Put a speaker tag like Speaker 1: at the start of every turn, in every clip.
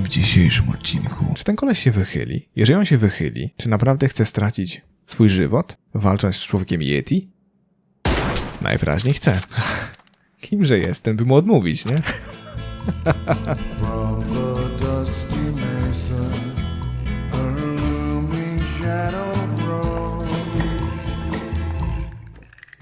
Speaker 1: w dzisiejszym odcinku.
Speaker 2: Czy ten koleś się wychyli? Jeżeli on się wychyli, czy naprawdę chce stracić swój żywot, walcząc z człowiekiem Yeti? Najwyraźniej chce. Kimże jestem, by mu odmówić, nie?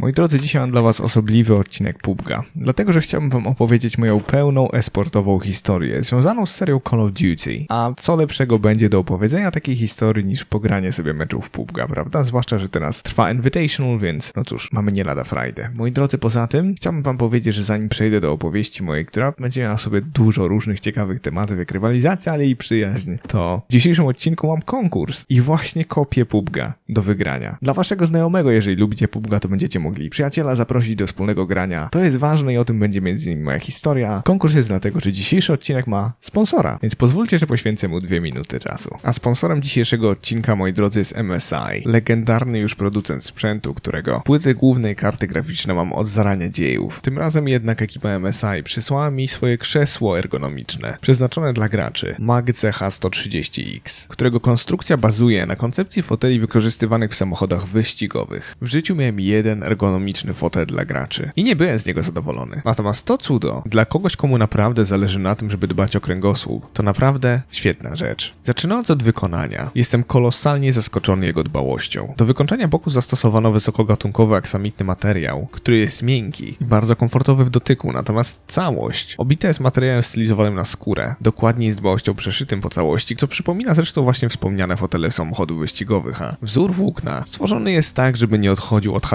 Speaker 2: Moi drodzy, dzisiaj mam dla was osobliwy odcinek PUBG'a, dlatego że chciałbym wam opowiedzieć moją pełną esportową historię związaną z serią Call of Duty. A co lepszego będzie do opowiedzenia takiej historii niż pogranie sobie meczów PUBG'a, prawda? Zwłaszcza, że teraz trwa Invitational, więc no cóż, mamy nie lada Friday. Moi drodzy, poza tym chciałbym wam powiedzieć, że zanim przejdę do opowieści mojej, która będzie miała sobie dużo różnych ciekawych tematów, jak rywalizacja, ale i przyjaźń, to w dzisiejszym odcinku mam konkurs i właśnie kopię PUBG'a do wygrania. Dla waszego znajomego, jeżeli lubicie PUBG'a, to będziecie mogli przyjaciela zaprosić do wspólnego grania. To jest ważne i o tym będzie między innymi moja historia. Konkurs jest dlatego, że dzisiejszy odcinek ma sponsora, więc pozwólcie, że poświęcę mu dwie minuty czasu. A sponsorem dzisiejszego odcinka, moi drodzy, jest MSI, legendarny już producent sprzętu, którego płyty głównej karty graficzne mam od zarania dziejów. Tym razem jednak ekipa MSI przysłała mi swoje krzesło ergonomiczne, przeznaczone dla graczy, MAG CH130X, którego konstrukcja bazuje na koncepcji foteli wykorzystywanych w samochodach wyścigowych. W życiu miałem jeden ergonomiczny fotel dla graczy i nie byłem z niego zadowolony. Natomiast to cudo, dla kogoś komu naprawdę zależy na tym, żeby dbać o kręgosłup, to naprawdę świetna rzecz. Zaczynając od wykonania, jestem kolosalnie zaskoczony jego dbałością. Do wykończenia boku zastosowano wysokogatunkowy aksamitny materiał, który jest miękki i bardzo komfortowy w dotyku, natomiast całość obita jest materiałem stylizowanym na skórę, dokładniej z dbałością przeszytym po całości, co przypomina zresztą właśnie wspomniane fotele samochodów wyścigowych, a wzór włókna stworzony jest tak, żeby nie odchodził od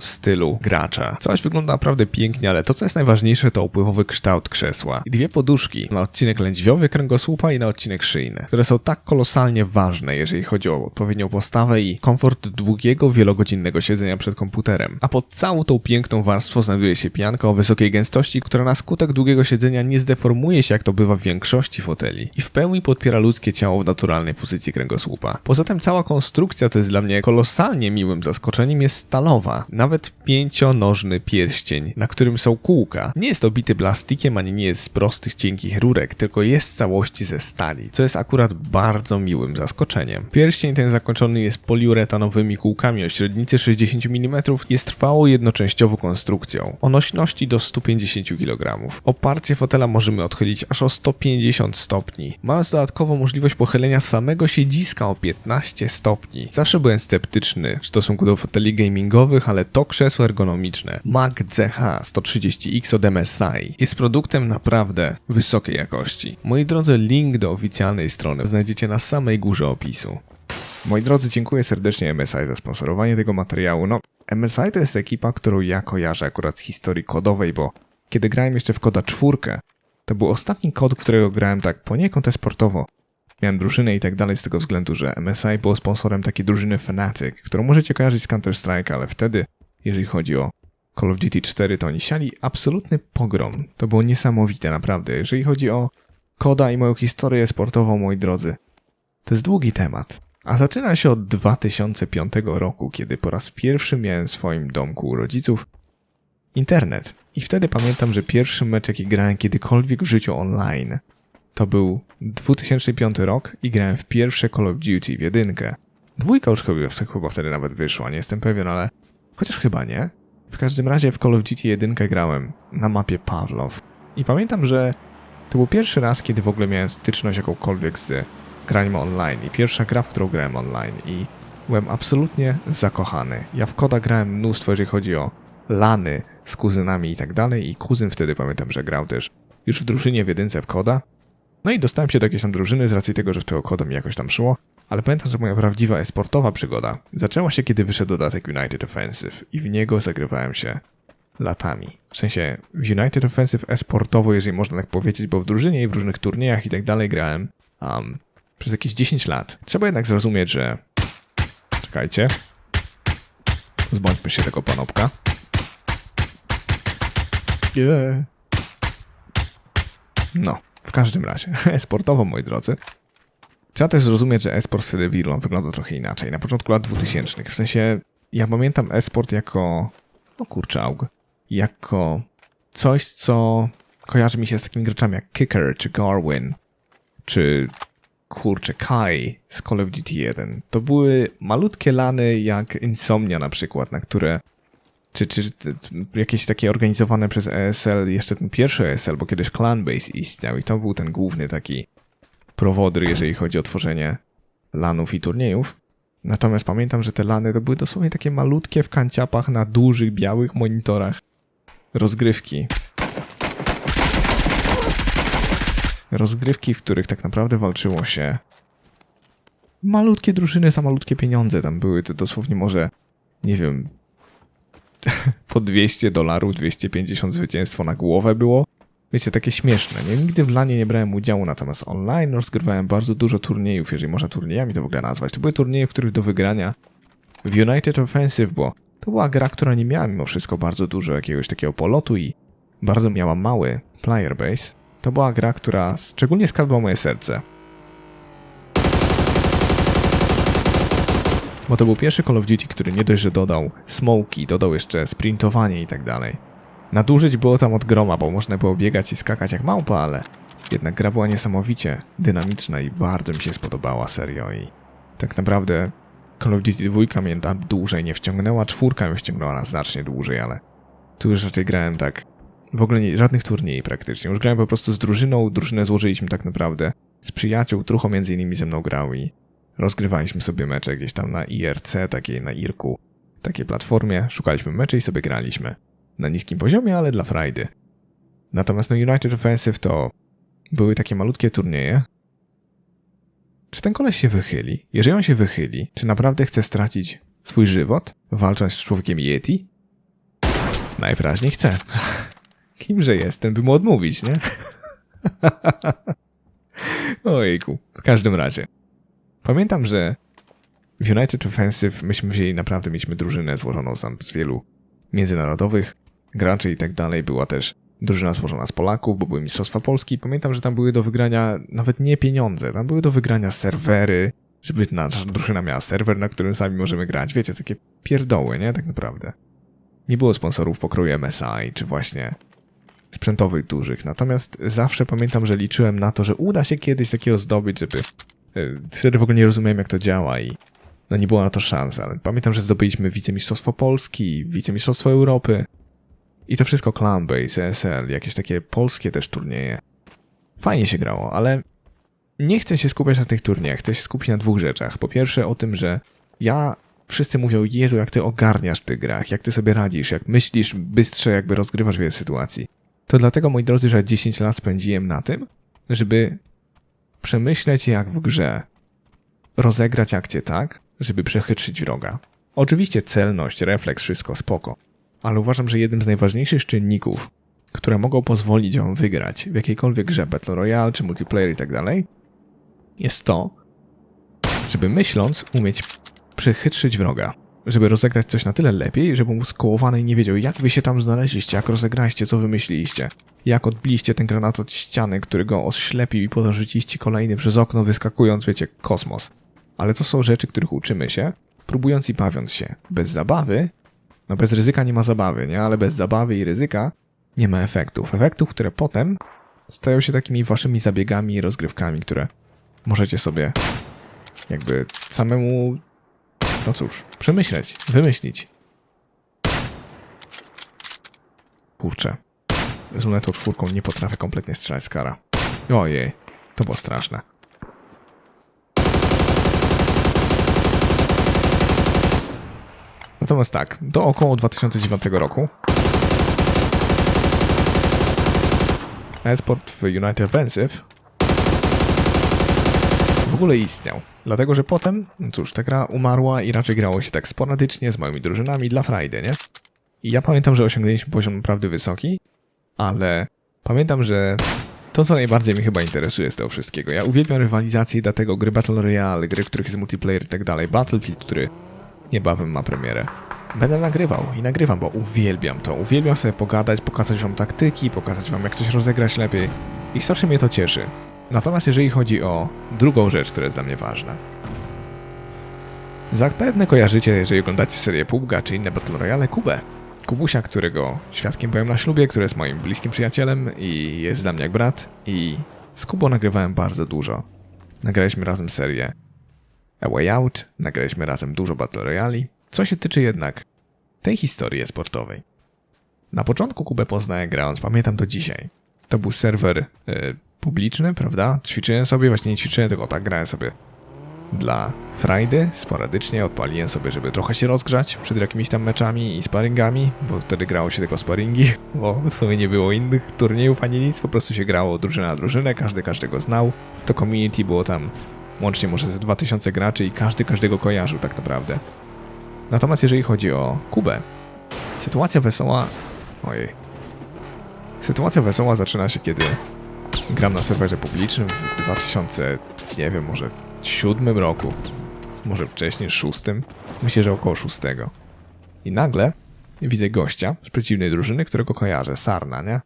Speaker 2: stylu gracza. Coś wygląda naprawdę pięknie, ale to co jest najważniejsze to upływowy kształt krzesła i dwie poduszki na odcinek lędźwiowy kręgosłupa i na odcinek szyjny, które są tak kolosalnie ważne, jeżeli chodzi o odpowiednią postawę i komfort długiego, wielogodzinnego siedzenia przed komputerem. A pod całą tą piękną warstwą znajduje się pianka o wysokiej gęstości, która na skutek długiego siedzenia nie zdeformuje się jak to bywa w większości foteli i w pełni podpiera ludzkie ciało w naturalnej pozycji kręgosłupa. Poza tym cała konstrukcja to jest dla mnie kolosalnie miłym zaskoczeniem jest stalowa, nawet pięcionożny pierścień, na którym są kółka. Nie jest obity plastikiem ani nie jest z prostych, cienkich rurek, tylko jest w całości ze stali, co jest akurat bardzo miłym zaskoczeniem. Pierścień ten zakończony jest poliuretanowymi kółkami o średnicy 60 mm jest trwałą jednoczęściową konstrukcją o nośności do 150 kg. Oparcie fotela możemy odchylić aż o 150 stopni, mając dodatkowo możliwość pochylenia samego siedziska o 15 stopni. Zawsze byłem sceptyczny w stosunku do foteli gamingowych, ale to krzesło ergonomiczne MAG CH130X od MSI jest produktem naprawdę wysokiej jakości. Moi drodzy, link do oficjalnej strony znajdziecie na samej górze opisu. Moi drodzy, dziękuję serdecznie MSI za sponsorowanie tego materiału. No, MSI to jest ekipa, którą ja kojarzę akurat z historii kodowej, bo kiedy grałem jeszcze w koda czwórkę, to był ostatni kod, którego grałem tak poniekąd esportowo. Miałem drużynę i tak dalej z tego względu, że MSI było sponsorem takiej drużyny Fnatic, którą możecie kojarzyć z Counter-Strike, ale wtedy, jeżeli chodzi o Call of Duty 4, to oni siali absolutny pogrom. To było niesamowite, naprawdę. Jeżeli chodzi o koda i moją historię sportową, moi drodzy, to jest długi temat. A zaczyna się od 2005 roku, kiedy po raz pierwszy miałem w swoim domku u rodziców internet. I wtedy pamiętam, że pierwszy mecz, jaki grałem kiedykolwiek w życiu online, to był 2005 rok i grałem w pierwsze Call of Duty w jedynkę. Dwójka już chyba, wtedy nawet wyszła, nie jestem pewien, ale chociaż chyba nie. W każdym razie w Call of Duty jedynkę grałem na mapie Pawlow. I pamiętam, że to był pierwszy raz, kiedy w ogóle miałem styczność jakąkolwiek z graniem online i pierwsza gra, w którą grałem online i byłem absolutnie zakochany. Ja w koda grałem mnóstwo, jeżeli chodzi o lany z kuzynami i tak dalej i kuzyn wtedy pamiętam, że grał też już w drużynie w jedynce w koda. No i dostałem się do jakiejś tam drużyny z racji tego, że w tego koda mi jakoś tam szło, ale pamiętam, że moja prawdziwa esportowa przygoda zaczęła się, kiedy wyszedł dodatek United Offensive i w niego zagrywałem się latami. W sensie w United Offensive esportowo, jeżeli można tak powiedzieć, bo w drużynie i w różnych turniejach i tak dalej grałem um, przez jakieś 10 lat. Trzeba jednak zrozumieć, że... Czekajcie. Zbądźmy się tego panopka. Yeah. No, każdym razie, esportowo, moi drodzy. Trzeba też zrozumieć, że esport wtedy w Irland wygląda trochę inaczej. Na początku lat 2000. W sensie, ja pamiętam esport jako... O kurczałg. Jako coś, co kojarzy mi się z takimi graczami jak Kicker czy Garwin. czy kurczę, Kai z Call of Duty 1. To były malutkie lany jak Insomnia na przykład, na które czy, czy jakieś takie organizowane przez ESL, jeszcze ten pierwszy ESL, bo kiedyś Clanbase istniał i to był ten główny taki prowodyr, jeżeli chodzi o tworzenie lanów i turniejów. Natomiast pamiętam, że te lany to były dosłownie takie malutkie w kanciapach na dużych, białych monitorach rozgrywki. Rozgrywki, w których tak naprawdę walczyło się malutkie drużyny za malutkie pieniądze. Tam były to dosłownie może, nie wiem, po 200 dolarów, 250 zwycięstwo na głowę było. Wiecie, takie śmieszne. Nie? Nigdy w lanie nie brałem udziału, natomiast online rozgrywałem bardzo dużo turniejów, jeżeli można turniejami to w ogóle nazwać. To były turnieje, w których do wygrania w United Offensive, bo to była gra, która nie miała mimo wszystko bardzo dużo jakiegoś takiego polotu i bardzo miała mały player base. To była gra, która szczególnie skradła moje serce. Bo to był pierwszy Call of Duty, który nie dość, że dodał smoki, dodał jeszcze sprintowanie i tak dalej. Nadużyć było tam od groma, bo można było biegać i skakać jak małpa, ale jednak gra była niesamowicie dynamiczna i bardzo mi się spodobała serio i tak naprawdę Call of Duty 2 mnie tam dłużej nie wciągnęła, czwórka mnie wciągnęła na znacznie dłużej, ale tu już raczej grałem tak w ogóle nie, żadnych turniej praktycznie. Już grałem po prostu z drużyną, drużynę złożyliśmy tak naprawdę z przyjaciół, Trucho między innymi ze mną grał i rozgrywaliśmy sobie mecze gdzieś tam na IRC, takiej na IRku, takiej platformie, szukaliśmy mecze i sobie graliśmy. Na niskim poziomie, ale dla frajdy. Natomiast no United Offensive to były takie malutkie turnieje. Czy ten koleś się wychyli? Jeżeli on się wychyli, czy naprawdę chce stracić swój żywot, walcząc z człowiekiem Yeti? Najwyraźniej chce. Kimże jestem, by mu odmówić, nie? Ojejku, w każdym razie. Pamiętam, że w United Offensive myśmy wzięli naprawdę, mieliśmy drużynę złożoną z wielu międzynarodowych graczy i tak dalej. Była też drużyna złożona z Polaków, bo były Mistrzostwa Polski. Pamiętam, że tam były do wygrania nawet nie pieniądze, tam były do wygrania serwery, żeby nasza drużyna miała serwer, na którym sami możemy grać. Wiecie, takie pierdoły, nie? Tak naprawdę. Nie było sponsorów pokroju MSI, czy właśnie sprzętowych dużych. Natomiast zawsze pamiętam, że liczyłem na to, że uda się kiedyś takiego zdobyć, żeby... e, Wtedy w ogóle nie rozumiałem, jak to działa i no nie było na to szans, ale pamiętam, że zdobyliśmy wicemistrzostwo Polski, wicemistrzostwo Europy i to wszystko Clanbase, ESL, jakieś takie polskie też turnieje. Fajnie się grało, ale nie chcę się skupiać na tych turniejach, chcę się skupić na dwóch rzeczach. Po pierwsze o tym, że ja wszyscy mówią, Jezu, jak ty ogarniasz w tych grach, jak ty sobie radzisz, jak myślisz bystrze, jakby rozgrywasz wiele sytuacji. To dlatego, moi drodzy, że 10 lat spędziłem na tym, żeby przemyśleć jak w grze rozegrać akcję tak, żeby przechytrzyć wroga. Oczywiście celność, refleks, wszystko spoko, ale uważam, że jednym z najważniejszych czynników, które mogą pozwolić wam wygrać w jakiejkolwiek grze Battle Royale czy multiplayer i tak dalej, jest to, żeby myśląc umieć przechytrzyć wroga. Żeby rozegrać coś na tyle lepiej, żeby mu skołowany nie wiedział, jak wy się tam znaleźliście, jak rozegraliście, co wymyśliliście. Jak odbiliście ten granat od ściany, który go oślepił i potem kolejny przez okno, wyskakując, wiecie, kosmos. Ale to są rzeczy, których uczymy się, próbując i bawiąc się. Bez zabawy, no bez ryzyka nie ma zabawy, nie? Ale bez zabawy i ryzyka nie ma efektów. Efektów, które potem stają się takimi waszymi zabiegami i rozgrywkami, które możecie sobie jakby samemu, no cóż, przemyśleć, wymyślić. Kurczę. Z lunetą czwórką nie potrafię kompletnie strzelać z kara. Ojej, to było straszne. Natomiast tak, do około 2009 roku esport w United Offensive w ogóle istniał. Dlatego, że potem, no cóż, ta gra umarła i raczej grało się tak sporadycznie z moimi drużynami dla frajdy, nie? I ja pamiętam, że osiągnęliśmy poziom naprawdę wysoki, ale pamiętam, że to, co najbardziej mnie chyba interesuje z tego wszystkiego. Ja uwielbiam rywalizację dlatego gry Battle Royale, gry, w których jest multiplayer i tak dalej. Battlefield, który niebawem ma premierę. Będę nagrywał i nagrywam, bo uwielbiam to. Uwielbiam sobie pogadać, pokazać wam taktyki, pokazać wam jak coś rozegrać lepiej i strasznie mnie to cieszy. Natomiast jeżeli chodzi o drugą rzecz, która jest dla mnie ważna. Zapewne kojarzycie, jeżeli oglądacie serię PUBG czy inne Battle Royale, Kubę. Kubusia, którego świadkiem byłem na ślubie, który jest moim bliskim przyjacielem i jest dla mnie jak brat i Z Kubą nagrywałem bardzo dużo. Nagraliśmy razem serię A Way Out, nagraliśmy razem dużo Battle Royale, co się tyczy jednak tej historii sportowej. Na początku Kubę poznałem grając, pamiętam do dzisiaj. To był serwer e, publiczny, prawda? Ćwiczyłem sobie, właśnie nie ćwiczyłem, tylko tak grałem sobie dla frajdy, sporadycznie odpaliłem sobie, żeby trochę się rozgrzać przed jakimiś tam meczami i sparingami, bo wtedy grało się tylko sparingi, bo w sumie nie było innych turniejów ani nic, po prostu się grało drużyna na drużynę, każdy każdego znał. To community było tam łącznie może ze 2000 graczy i każdy każdego kojarzył tak naprawdę. Natomiast jeżeli chodzi o Kubę, sytuacja wesoła... Ojej. Sytuacja wesoła zaczyna się, kiedy gram na serwerze publicznym w 2000, nie wiem, może siódmym roku, może wcześniej, szóstym, myślę, że około szóstego. I nagle widzę gościa z przeciwnej drużyny, którego kojarzę, Sarna, nie?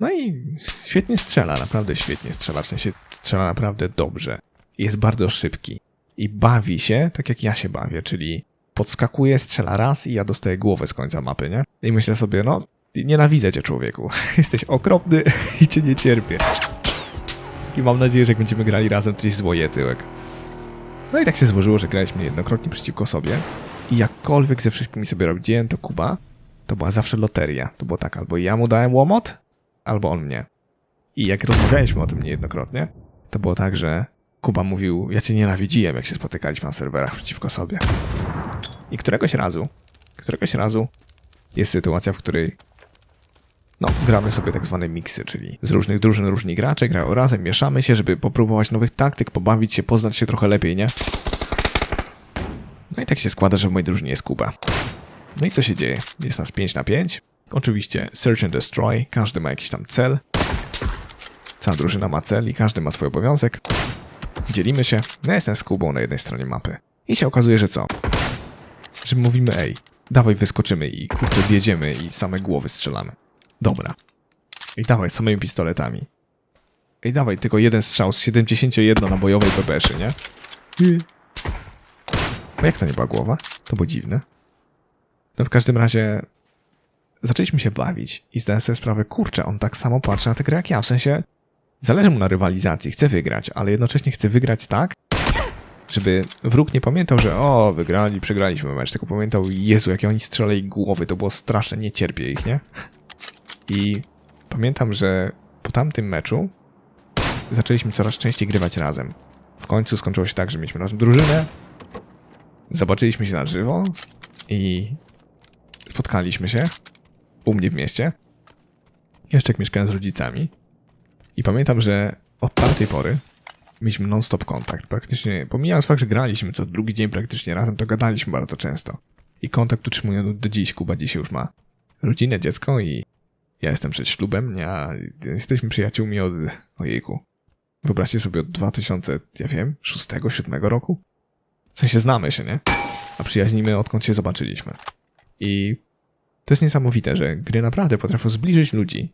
Speaker 2: No i świetnie strzela, naprawdę świetnie strzela, w sensie strzela naprawdę dobrze. Jest bardzo szybki i bawi się tak jak ja się bawię, czyli podskakuje, strzela raz i ja dostaję głowę z końca mapy, nie? I myślę sobie, no, nienawidzę cię człowieku, jesteś okropny i cię nie cierpię. I mam nadzieję, że jak będziemy grali razem, to gdzieś zwoje tyłek. No i tak się złożyło, że graliśmy niejednokrotnie przeciwko sobie. I jakkolwiek ze wszystkimi sobie robiłem, to Kuba, to była zawsze loteria. To było tak, albo ja mu dałem łomot, albo on mnie. I jak rozmawialiśmy o tym niejednokrotnie, to było tak, że Kuba mówił, ja cię nienawidziłem, jak się spotykaliśmy na serwerach przeciwko sobie. I któregoś razu, któregoś razu jest sytuacja, w której no, gramy sobie tak zwane miksy, czyli z różnych drużyn różni gracze grają razem, mieszamy się, żeby popróbować nowych taktyk, pobawić się, poznać się trochę lepiej, nie? No i tak się składa, że w mojej drużynie jest Kuba. No i co się dzieje? Jest nas 5 na 5. Oczywiście Search and Destroy, każdy ma jakiś tam cel. Cała drużyna ma cel i każdy ma swój obowiązek. Dzielimy się. Ja jestem z Kubą na jednej stronie mapy. I się okazuje, że co? Że mówimy, ej, dawaj wyskoczymy i kurczę wjedziemy i same głowy strzelamy. Dobra. I dawaj samymi pistoletami. Ej, dawaj, tylko jeden strzał z 71 nabojowej pepeszy, nie? A jak to nie była głowa? To było dziwne. No w każdym razie zaczęliśmy się bawić i zdałem sobie sprawę, kurczę, on tak samo patrzy na tę grę jak ja, w sensie zależy mu na rywalizacji, chce wygrać, ale jednocześnie chce wygrać tak, żeby wróg nie pamiętał, że o, wygrali, przegraliśmy mecz, tylko pamiętał, Jezu, jakie oni strzelali głowy, to było straszne, nie cierpię ich, nie? I pamiętam, że po tamtym meczu zaczęliśmy coraz częściej grywać razem. W końcu skończyło się tak, że mieliśmy razem drużynę, zobaczyliśmy się na żywo i spotkaliśmy się u mnie w mieście. Jeszcze jak mieszkałem z rodzicami. I pamiętam, że od tamtej pory mieliśmy non-stop kontakt. Praktycznie, pomijając fakt, że graliśmy co drugi dzień praktycznie razem, to gadaliśmy bardzo często. I kontakt utrzymuję do dziś. Kuba dzisiaj już ma rodzinę, dziecko i ja jestem przed ślubem, nie, a jesteśmy przyjaciółmi od, ojejku, wyobraźcie sobie od 2000, ja wiem, 6, 7 roku? W sensie znamy się, nie? A przyjaźnimy odkąd się zobaczyliśmy. I to jest niesamowite, że gry naprawdę potrafią zbliżyć ludzi.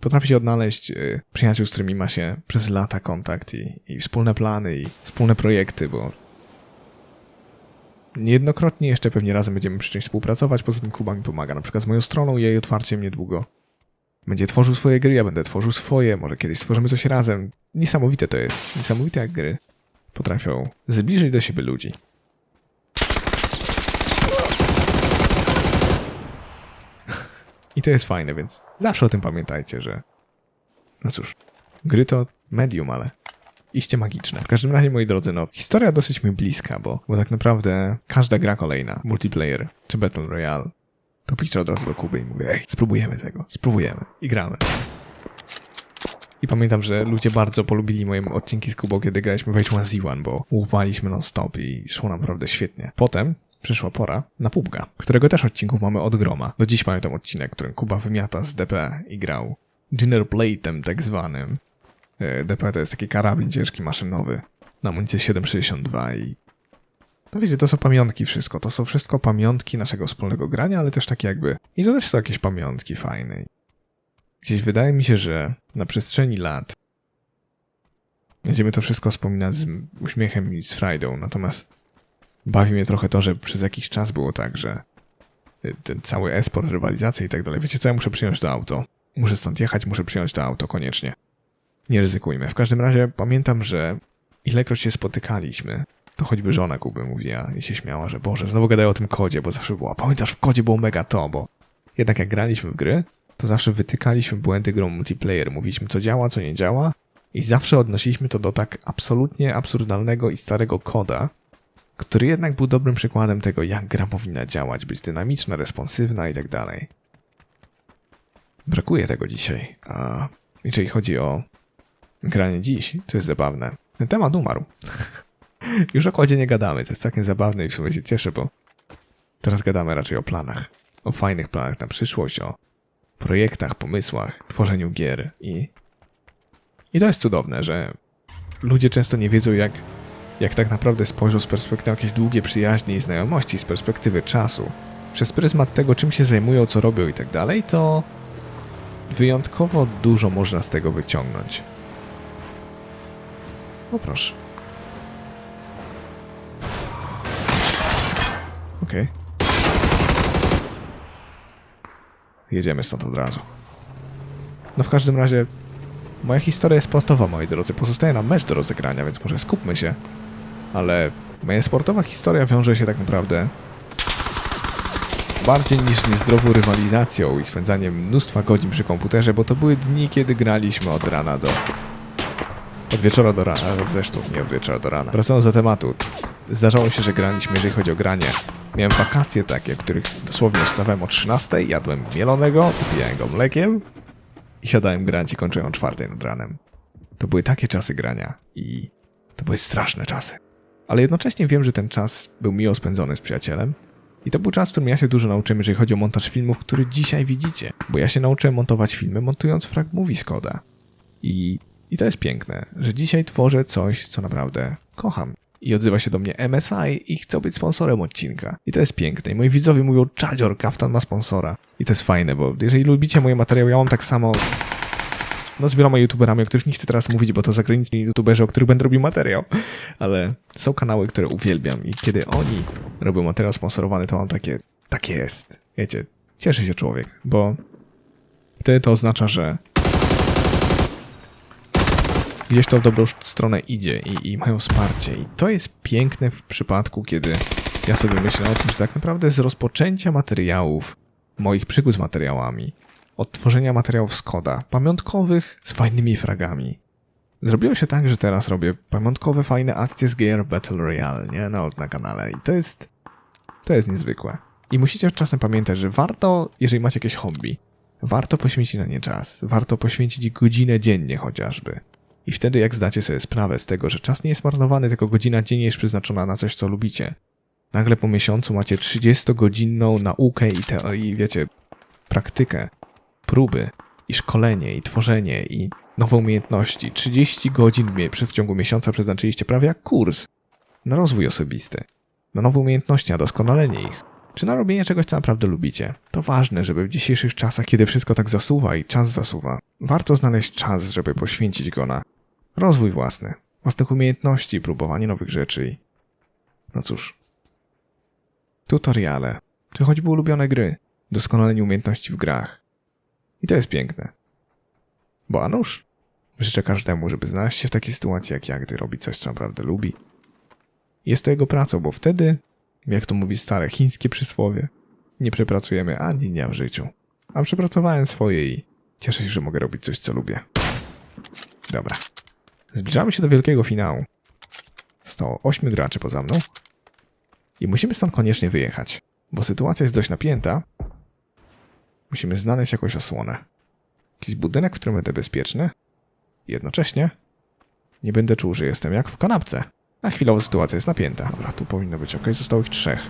Speaker 2: Potrafi się odnaleźć y, przyjaciół, z którymi ma się przez lata kontakt i, i wspólne plany i wspólne projekty, bo Niejednokrotnie jeszcze pewnie razem będziemy przy czymś współpracować, poza tym Kuba mi pomaga, na przykład z moją stroną i jej otwarciem niedługo. Będzie tworzył swoje gry, ja będę tworzył swoje, może kiedyś stworzymy coś razem. Niesamowite to jest. Niesamowite jak gry potrafią zbliżyć do siebie ludzi. I to jest fajne, więc zawsze o tym pamiętajcie, że no cóż, gry to medium, ale iście magiczne. W każdym razie, moi drodzy, no, historia dosyć mi bliska, bo, bo tak naprawdę każda gra kolejna, multiplayer czy Battle Royale, to piszę od razu do Kuby i mówię, ej, spróbujemy tego, spróbujemy i gramy. I pamiętam, że ludzie bardzo polubili moje odcinki z Kubą, kiedy graliśmy w H1Z1, bo łupaliśmy non-stop i szło naprawdę świetnie. Potem przyszła pora na PUBG'a, którego też odcinków mamy od groma. Do dziś pamiętam odcinek, w którym Kuba wymiata z DP i grał Dinner Plate'em tak zwanym. E, DP to jest taki karabin ciężki maszynowy na amunicję 7,62 i no wiecie, to są pamiątki wszystko. To są wszystko pamiątki naszego wspólnego grania, ale też takie jakby... I to też są jakieś pamiątki fajne. Gdzieś wydaje mi się, że na przestrzeni lat będziemy to wszystko wspominać z uśmiechem i z frajdą, natomiast bawi mnie trochę to, że przez jakiś czas było tak, że ten cały esport, rywalizacja i tak dalej. Wiecie co, ja muszę przyjąć to auto. Muszę stąd jechać, muszę przyjąć to auto koniecznie. Nie ryzykujmy. W każdym razie pamiętam, że ilekroć się spotykaliśmy, to choćby żona Kuby mówiła i się śmiała, że Boże, znowu gadają o tym kodzie, bo zawsze było, pamiętasz, w kodzie było mega to, bo jednak jak graliśmy w gry, to zawsze wytykaliśmy błędy grą multiplayer, mówiliśmy co działa, co nie działa i zawsze odnosiliśmy to do tak absolutnie absurdalnego i starego koda, który jednak był dobrym przykładem tego, jak gra powinna działać, być dynamiczna, responsywna i tak dalej. Brakuje tego dzisiaj, a jeżeli chodzi o granie dziś, to jest zabawne. Ten temat umarł. Już o kodzie nie gadamy, to jest całkiem zabawne i w sumie się cieszę, bo teraz gadamy raczej o planach. O fajnych planach na przyszłość, o projektach, pomysłach, tworzeniu gier i... I to jest cudowne, że ludzie często nie wiedzą jak, jak tak naprawdę spojrzą z perspektywy jakieś długie przyjaźnie i znajomości, z perspektywy czasu, przez pryzmat tego czym się zajmują, co robią i tak dalej, to wyjątkowo dużo można z tego wyciągnąć. O proszę. Okej. Jedziemy stąd od razu. No w każdym razie, moja historia jest sportowa, moi drodzy. Pozostaje nam mecz do rozegrania, więc może skupmy się. Ale moja sportowa historia wiąże się tak naprawdę bardziej niż niezdrową rywalizacją i spędzaniem mnóstwa godzin przy komputerze, bo to były dni, kiedy graliśmy od rana do... Od wieczora do rana, zresztą nie od wieczora do rana. Wracając do tematu, zdarzało się, że graliśmy, jeżeli chodzi o granie. Miałem wakacje takie, w których dosłownie wstawałem o 13, jadłem mielonego, popijałem go mlekiem i siadałem grać i kończyłem o 4 nad ranem. To były takie czasy grania i to były straszne czasy. Ale jednocześnie wiem, że ten czas był miło spędzony z przyjacielem i to był czas, w którym ja się dużo nauczyłem, jeżeli chodzi o montaż filmów, który dzisiaj widzicie. Bo ja się nauczyłem montować filmy, montując frag movie z koda. I, I to jest piękne, że dzisiaj tworzę coś, co naprawdę kocham. I odzywa się do mnie MSI i chcą być sponsorem odcinka. I to jest piękne. I moi widzowie mówią, Czadzior, Kaftan ma sponsora. I to jest fajne, bo jeżeli lubicie moje materiały, ja mam tak samo no z wieloma youtuberami, o których nie chcę teraz mówić, bo to zagraniczni youtuberzy, o których będę robił materiał, ale są kanały, które uwielbiam i kiedy oni robią materiał sponsorowany, to mam takie, tak jest. Wiecie, cieszy się człowiek, bo wtedy to oznacza, że gdzieś to w dobrą stronę idzie i, i mają wsparcie. I to jest piękne w przypadku, kiedy ja sobie myślę o tym, że tak naprawdę z rozpoczęcia materiałów, moich przygód z materiałami, od tworzenia materiałów z koda, pamiątkowych z fajnymi fragami. Zrobiło się tak, że teraz robię pamiątkowe, fajne akcje z gier Battle Royale, nie? Na, na kanale. I to jest, to jest niezwykłe. I musicie czasem pamiętać, że warto, jeżeli macie jakieś hobby, warto poświęcić na nie czas. Warto poświęcić godzinę dziennie chociażby. I wtedy jak zdacie sobie sprawę z tego, że czas nie jest marnowany, tylko godzina dziennie jest przeznaczona na coś, co lubicie. Nagle po miesiącu macie 30-godzinną naukę i, te, i wiecie, praktykę próby i szkolenie i tworzenie i nowe umiejętności. 30 godzin w ciągu miesiąca przeznaczyliście prawie jak kurs na rozwój osobisty, na nowe umiejętności, na doskonalenie ich, czy na robienie czegoś, co naprawdę lubicie. To ważne, żeby w dzisiejszych czasach, kiedy wszystko tak zasuwa i czas zasuwa, warto znaleźć czas, żeby poświęcić go na rozwój własny, własnych umiejętności, próbowanie nowych rzeczy i... No cóż. Tutoriale, czy choćby ulubione gry, doskonalenie umiejętności w grach, i to jest piękne. Bo a nuż, życzę każdemu, żeby znaleźć się w takiej sytuacji jak ja, gdy robi coś, co naprawdę lubi. Jest to jego pracą, bo wtedy, jak to mówi stare chińskie przysłowie, nie przepracujemy ani dnia w życiu. A przepracowałem swoje i cieszę się, że mogę robić coś, co lubię. Dobra. Zbliżamy się do wielkiego finału. Zostało 8 graczy poza mną. I musimy stąd koniecznie wyjechać, bo sytuacja jest dość napięta, Musimy znaleźć jakąś osłonę. Jakiś budynek, w którym będę bezpieczny. Jednocześnie nie będę czuł, że jestem jak w kanapce. Na chwilowo sytuacja jest napięta. Dobra, tu powinno być ok. Zostało ich trzech.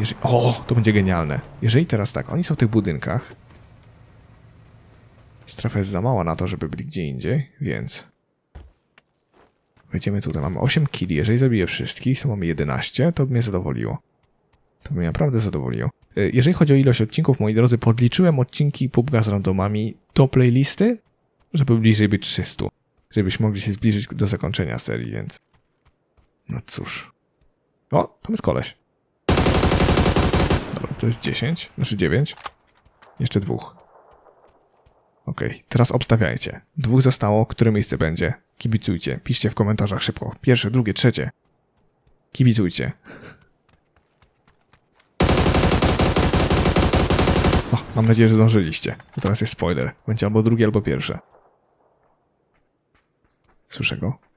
Speaker 2: Jeżeli... O, to będzie genialne. Jeżeli teraz tak, oni są w tych budynkach. Strefa jest za mała na to, żeby byli gdzie indziej, więc... Wejdziemy tutaj. Mamy 8 killi. Jeżeli zabiję wszystkich, to mamy 11, to mnie zadowoliło. To mnie naprawdę zadowoliło. Y, Jeżeli chodzi o ilość odcinków, moi drodzy, podliczyłem odcinki PUBG z randomami do playlisty, żeby bliżej być 300. Żebyśmy mogli się zbliżyć do zakończenia serii, więc... No cóż. O, tam jest koleś. Dobra, to jest 10, znaczy 9. Jeszcze dwóch. Okej, teraz obstawiajcie. Dwóch zostało, które miejsce będzie? Kibicujcie, piszcie w komentarzach szybko. Pierwsze, drugie, trzecie. Kibicujcie. O, mam nadzieję, że zdążyliście. To teraz jest spoiler. Będzie albo drugie, albo pierwsze. Słyszę go.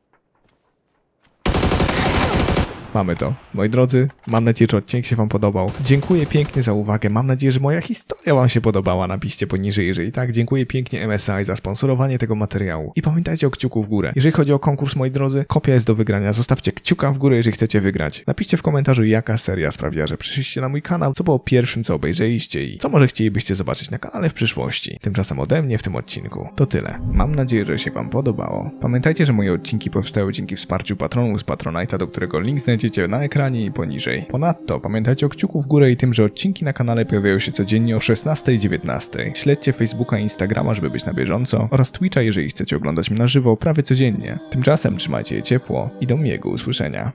Speaker 2: Mamy to. Moi drodzy, mam nadzieję, że odcinek się Wam podobał. Dziękuję pięknie za uwagę. Mam nadzieję, że moja historia Wam się podobała. Napiszcie poniżej, jeżeli tak. Dziękuję pięknie MSI za sponsorowanie tego materiału. I pamiętajcie o kciuku w górę. Jeżeli chodzi o konkurs, moi drodzy, kopia jest do wygrania. Zostawcie kciuka w górę, jeżeli chcecie wygrać. Napiszcie w komentarzu, jaka seria sprawiła, że przyszliście na mój kanał, co było pierwszym, co obejrzeliście i co może chcielibyście zobaczyć na kanale w przyszłości. Tymczasem ode mnie w tym odcinku to tyle. Mam nadzieję, że się Wam podobało. Pamiętajcie, że moje odcinki powstają dzięki wsparciu patronów z Patronite'a, do którego link znajdziecie na ekranie i poniżej. Ponadto pamiętajcie o kciuku w górę i tym, że odcinki na kanale pojawiają się codziennie o 16 i 19. Śledźcie Facebooka i Instagrama, żeby być na bieżąco oraz Twitcha, jeżeli chcecie oglądać mnie na żywo prawie codziennie. Tymczasem trzymajcie je ciepło i do miłego usłyszenia.